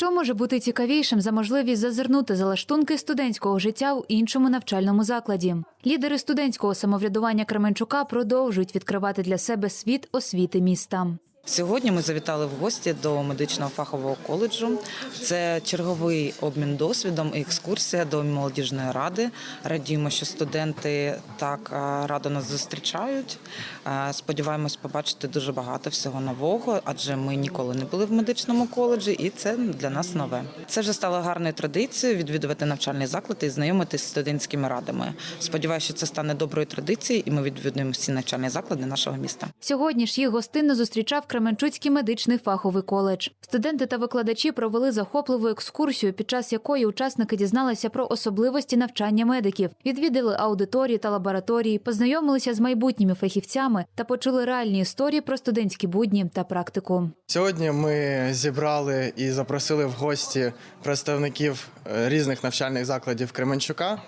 Що може бути цікавішим за можливість зазирнути за лаштунки студентського життя у іншому навчальному закладі? Лідери студентського самоврядування Кременчука продовжують відкривати для себе світ освіти міста. Сьогодні ми завітали в гості до медичного фахового коледжу. Це черговий обмін досвідом і екскурсія до молодіжної ради. Радіємо, що студенти так е, радо нас зустрічають. Е, Сподіваємось побачити дуже багато всього нового, адже ми ніколи не були в медичному коледжі, і це для нас нове. Це вже стало гарною традицією відвідувати навчальний заклад і знайомитись з студентськими радами. Сподіваюся, що це стане доброю традицією, і ми відвідуємо всі навчальні заклади нашого міста. Сьогодні ж їх гостинно зустрічав Кременчуцький медичний фаховий коледж. Студенти та викладачі провели захопливу екскурсію, під час якої учасники дізналися про особливості навчання медиків, відвідали аудиторії та лабораторії, познайомилися з майбутніми фахівцями та почули реальні історії про студентські будні та практику. Сьогодні ми зібрали і запросили в гості представників е, різних навчальних закладів Кременчука,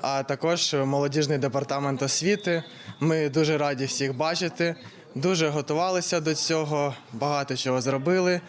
а також молодіжний департамент освіти. Ми дуже раді всіх бачити, дуже готувалися до цього, багато чого зробили.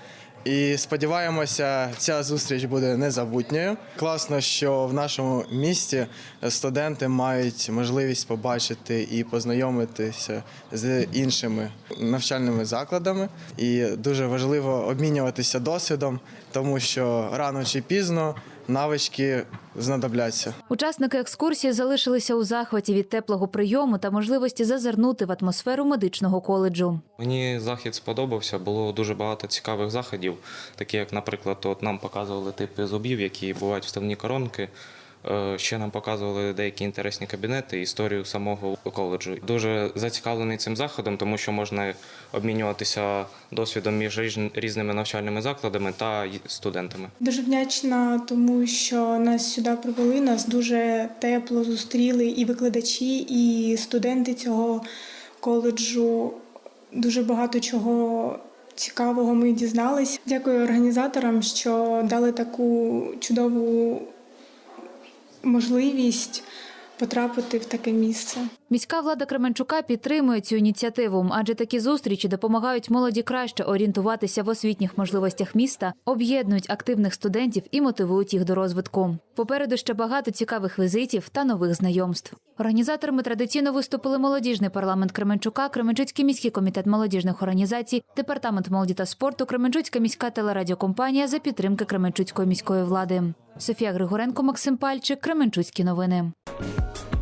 І сподіваємося, ця зустріч буде незабутньою. Класно, що в нашому місті студенти мають можливість побачити і познайомитися з іншими навчальними закладами. І дуже важливо обмінюватися досвідом, тому що рано чи пізно навички знадобляться. Учасники екскурсії залишилися у захваті від теплого прийому та можливості зазирнути в атмосферу медичного коледжу. Мені захід сподобався. Було дуже багато цікавих заходів, такі як, наприклад, от нам показували типи зубів, які бувають вставні коронки. Е, Ще нам показували деякі інтересні кабінети, історію самого коледжу. Дуже зацікавлений цим заходом, тому що можна обмінюватися досвідом між різ- різними навчальними закладами та студентами. Дуже вдячна, тому що нас сюди привели, нас дуже тепло зустріли і викладачі, і студенти цього коледжу. Дуже багато чого цікавого ми дізнались. Дякую організаторам, що дали таку чудову можливість потрапити в таке місце. Міська влада Кременчука підтримує цю ініціативу, адже такі зустрічі допомагають молоді краще орієнтуватися в освітніх можливостях міста, об'єднують активних студентів і мотивують їх до розвитку. Попереду ще багато цікавих візитів та нових знайомств. Організаторами традиційно виступили молодіжний парламент Кременчука, Кременчуцький міський комітет молодіжних організацій, департамент молоді та спорту, Кременчуцька міська телерадіокомпанія за підтримки Кременчуцької міської влади. Софія Григоренко, Максим Пальчик, Кременчуцькі новини. Bye.